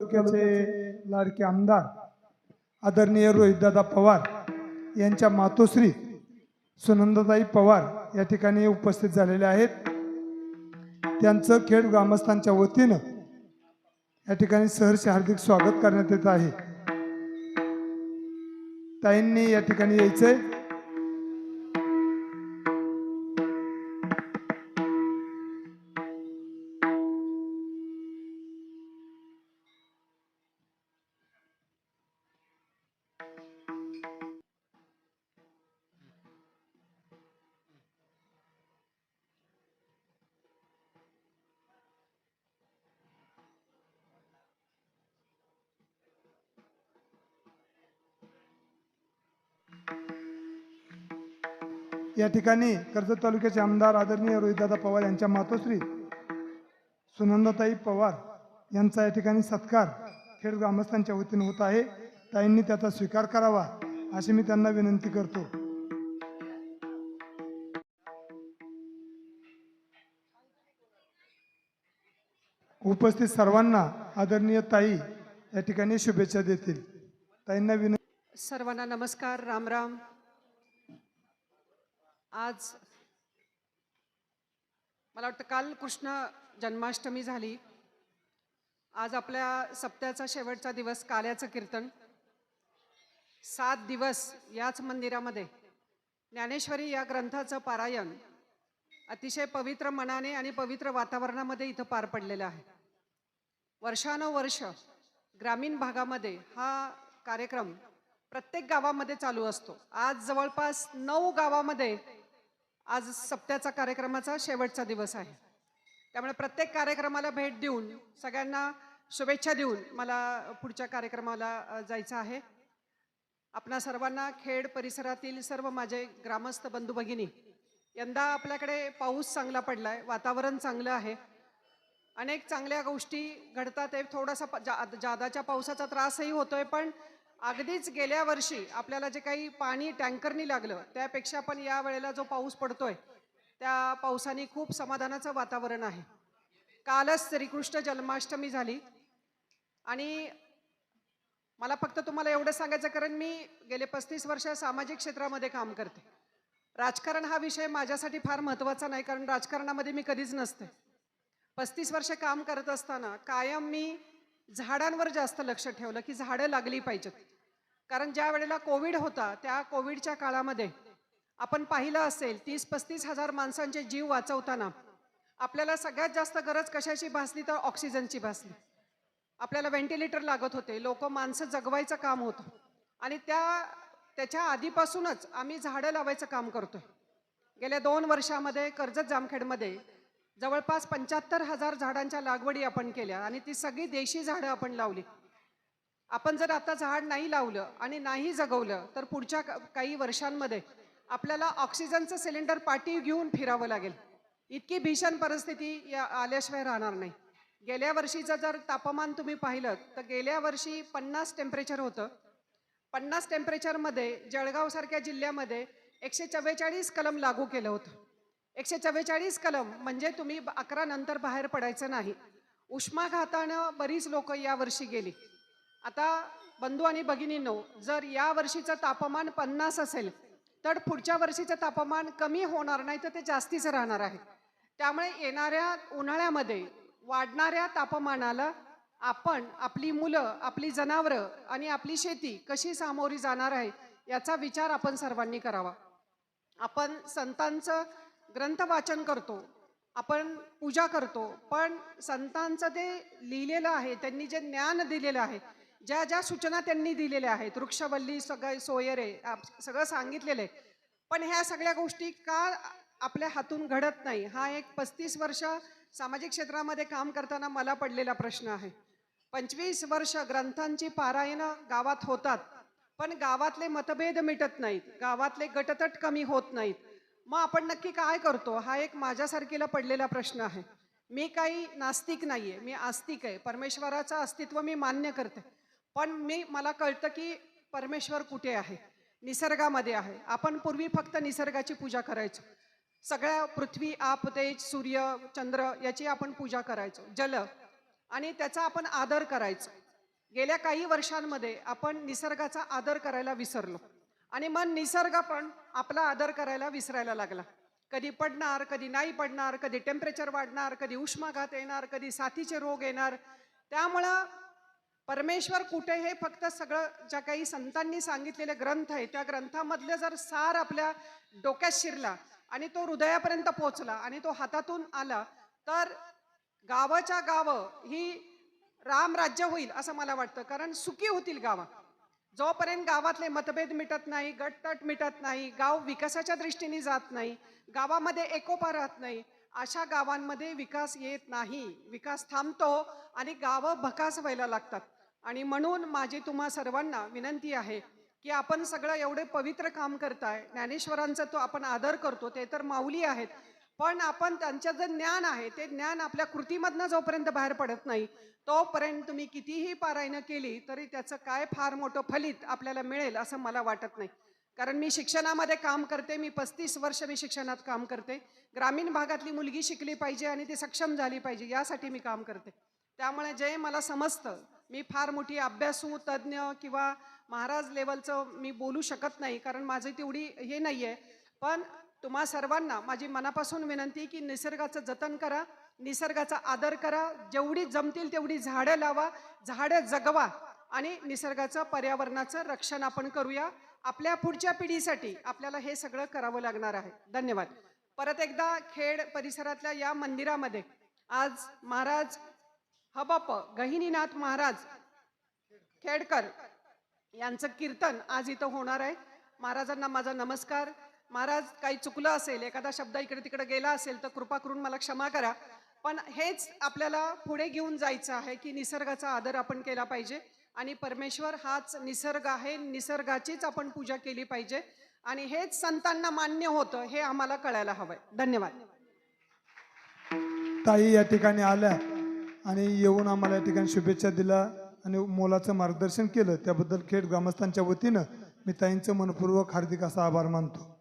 तालुक्याचे लाडके आमदार आदरणीय रोहितदादा पवार यांच्या मातोश्री सुनंदाताई पवार या ठिकाणी उपस्थित झालेले आहेत. त्यांचं खेड ग्रामस्थांच्या वतीनं या ठिकाणी सहर्ष हार्दिक स्वागत करण्यात येत आहे. ताईंनी या ठिकाणी यायचंय. या ठिकाणी कर्जत तालुक्याचे आमदार आदरणीय रोहितदादा पवार यांच्या मातोश्री सुनंदाताई पवार यांचा या ठिकाणी सत्कार खेड ग्रामस्थांच्या वतीने होत आहे. ताईंनी त्याचा स्वीकार करावा अशी मी त्यांना विनंती करतो. उपस्थित सर्वांना आदरणीय ताई या ठिकाणी शुभेच्छा देतील. ताईंना विनंती सर्वांना नमस्कार राम राम. आज मला वाटतं काल कृष्ण जन्माष्टमी झाली. आज आपल्या सप्त्याचा शेवटचा दिवस काल्याचं कीर्तन. सात दिवस याच मंदिरामध्ये ज्ञानेश्वरी या ग्रंथाचं पारायण अतिशय पवित्र मनाने आणि पवित्र वातावरणामध्ये इथं पार पडलेलं आहे. वर्षानुवर्ष ग्रामीण भागामध्ये हा कार्यक्रम प्रत्येक गावामध्ये चालू असतो. आज जवळपास नऊ गावामध्ये आज सप्त्याचा कार्यक्रमाचा शेवटचा दिवस आहे. त्यामुळे प्रत्येक कार्यक्रमाला भेट देऊन सगळ्यांना शुभेच्छा देऊन मला पुढच्या कार्यक्रमाला जायचं आहे. आपणा सर्वांना खेड परिसरातील सर्व माझे ग्रामस्थ बंधू भगिनी यंदा आपल्याकडे पाऊस चांगला पडलाय वातावरण चांगलं आहे. अनेक चांगल्या गोष्टी घडतात आहे थोडासा जा जादाच्या पावसाचा त्रासही होतोय पण अगदीच गेल्या वर्षी आपल्याला जे काही पाणी टँकरनी लागलं त्यापेक्षा पण या वेळेला जो पाऊस पडतोय त्या पावसाने खूप समाधानाचं वातावरण आहे. कालच श्रीकृष्ण जन्माष्टमी झाली. आणि मला फक्त तुम्हाला एवढं सांगायचं कारण मी गेले पस्तीस वर्ष सामाजिक क्षेत्रामध्ये काम करते. राजकारण हा विषय माझ्यासाठी फार महत्त्वाचा नाही कारण राजकारणामध्ये मी कधीच नसते. पस्तीस वर्ष काम करत असताना कायम मी झाडांवर जास्त लक्ष ठेवलं की झाडं लागली पाहिजेत. कारण ज्या वेळेला कोविड होता त्या कोविडच्या काळामध्ये आपण पाहिलं असेल तीस पस्तीस हजार माणसांचे जीव वाचवताना आपल्याला सगळ्यात जास्त गरज कशाची भासली तर ऑक्सिजनची भासली. आपल्याला व्हेंटिलेटर लागत होते लोक माणसं जगवायचं काम होतं. आणि त्या त्याच्या आधीपासूनच आम्ही झाडं लावायचं काम करतोय. गेल्या दोन वर्षामध्ये कर्जत जामखेडमध्ये जवळपास पंच्याहत्तर हजार झाडांच्या लागवडी आपण केल्या आणि ती सगळी देशी झाडं आपण लावली. आपण जर आता झाड नाही लावलं आणि नाही जगवलं तर पुढच्या काही वर्षांमध्ये आपल्याला ऑक्सिजनचं सिलेंडर पाठी घेऊन फिरावं लागेल. इतकी भीषण परिस्थिती या आल्याशिवाय राहणार नाही. गेल्या वर्षीचं जर तापमान तुम्ही पाहिलं तर गेल्या वर्षी पन्नास टेम्परेचर होतं. पन्नास टेम्परेचरमध्ये जळगावसारख्या जिल्ह्यामध्ये एकशे चव्वेचाळीस कलम लागू केलं होतं. एकशे चव्वेचाळीस कलम म्हणजे तुम्ही अकरा नंतर बाहेर पडायचं नाही. उष्माघातानं बरीच लोक या वर्षी गेली. आता बंधू आणि भगिनींनो जर या वर्षीचं तापमान पन्नास असेल तर पुढच्या वर्षीचं तापमान कमी होणार नाही तर ते जास्तीच राहणार आहे. त्यामुळे येणाऱ्या उन्हाळ्यामध्ये वाढणाऱ्या तापमानाला आपण आपली मुलं आपली जनावरं आणि आपली शेती कशी सामोरी जाणार आहे याचा विचार आपण सर्वांनी करावा. आपण संतांचं ग्रंथ वाचन करतो आपण पूजा करतो पण संतांचं ते लिहिलेलं आहे त्यांनी जे ज्ञान दिलेलं आहे ज्या ज्या सूचना त्यांनी दिलेल्या आहेत वृक्षवल्ली सगळं सोयरे आप- सगळं सांगितलेलं आहे पण ह्या सगळ्या गोष्टी का आपल्या हातून घडत नाही? हा एक पस्तीस वर्ष सामाजिक क्षेत्रामध्ये काम करताना मला पडलेला प्रश्न आहे. पंचवीस वर्ष ग्रंथांची पारायणं गावात होतात पण गावातले मतभेद मिटत नाहीत गावातले गटतट कमी होत नाहीत मग आपण नक्की काय करतो? हा एक माझ्यासारखीला पडलेला प्रश्न आहे. मी काही नास्तिक नाहीये. मी आस्तिक आहे. परमेश्वराचं अस्तित्व मी मान्य करते. पण मी मला कळतं की परमेश्वर कुठे आहे? निसर्गामध्ये आहे. आपण पूर्वी फक्त निसर्गाची पूजा करायचो. सगळ्या पृथ्वी आप तेज सूर्य चंद्र याची आपण पूजा करायचो. जल. आणि त्याचा आपण आदर करायचो. गेल्या काही वर्षांमध्ये आपण निसर्गाचा आदर करायला विसरलो. आणि मन निसर्ग पण आपला आदर करायला विसरायला लागला. कधी पडणार कधी नाही पडणार कधी टेम्परेचर वाढणार कधी उष्माघात येणार कधी साथीचे रोग येणार. त्यामुळं परमेश्वर कुठे हे फक्त सगळं ज्या काही संतांनी सांगितलेले ग्रंथ आहे त्या ग्रंथामधले जर सार आपल्या डोक्यात शिरला आणि तो हृदयापर्यंत पोचला आणि तो हातातून आला तर गावाच्या गावं ही राम राज्य होईल असं मला वाटतं. कारण सुखी होतील गावं. जोपर्यंत गावातले मतभेद मिटत नाही गटतट मिटत नाही गाव विकासाच्या दृष्टीने जात नाही गावामध्ये एकोपा राहत नाही अशा गावांमध्ये विकास येत नाही. विकास थांबतो आणि गावं भकास व्हायला लागतात. आणि म्हणून माझी तुम्हा सर्वांना विनंती आहे की आपण सगळं एवढे पवित्र काम करताय ज्ञानेश्वरांचा तो आपण आदर करतो ते तर माऊली आहेत. पण आपण त्यांचं जे ज्ञान आहे ते ज्ञान आपल्या कृतीमधनं जोपर्यंत बाहेर पडत नाही तोपर्यंत तुम्ही कितीही पारायणं केली तरी त्याचं काय फार मोठं फलित आपल्याला मिळेल असं मला वाटत नाही. कारण मी शिक्षणामध्ये काम करते मी पस्तीस वर्ष मी शिक्षणात काम करते. ग्रामीण भागातली मुलगी शिकली पाहिजे आणि ती सक्षम झाली पाहिजे यासाठी मी काम करते. त्यामुळे जे मला समजतं मी फार मोठी अभ्यासू तज्ज्ञ किंवा महाराज लेवलचं मी बोलू शकत नाही कारण माझी तेवढी हे नाही आहे पण तुम्हा सर्वांना माझी मनापासून विनंती की निसर्गाचं जतन करा निसर्गाचा आदर करा जेवढी जमतील तेवढी झाडं लावा झाडं जगवा आणि निसर्गाचं पर्यावरणाचं रक्षण आपण करूया. आपल्या पुढच्या पिढीसाठी आपल्याला हे सगळं करावं लागणार आहे. धन्यवाद. परत एकदा खेड परिसरातल्या या मंदिरामध्ये आज महाराज हबप गहिनीनाथ महाराज खेडकर यांचं कीर्तन आज इथं होणार आहे. महाराजांना माझा नमस्कार. महाराज काही चुकलं असेल एखादा शब्द इकडे तिकडे गेला असेल तर कृपा करून मला क्षमा करा. पण हेच आपल्याला पुढे घेऊन जायचं आहे की निसर्गाचा आदर आपण केला पाहिजे आणि परमेश्वर हाच निसर्ग आहे निसर्गाचीच आपण पूजा केली पाहिजे आणि हेच संतांना मान्य होतं हे आम्हाला कळायला हवंय. धन्यवाद. ताई या ठिकाणी आल्या आणि येऊन आम्हाला या ठिकाणी शुभेच्छा दिल्या आणि मोलाचं मार्गदर्शन केलं. त्याबद्दल खेड ग्रामस्थांच्या वतीनं मी ताईंचं मनपूर्वक हार्दिक असा आभार मानतो.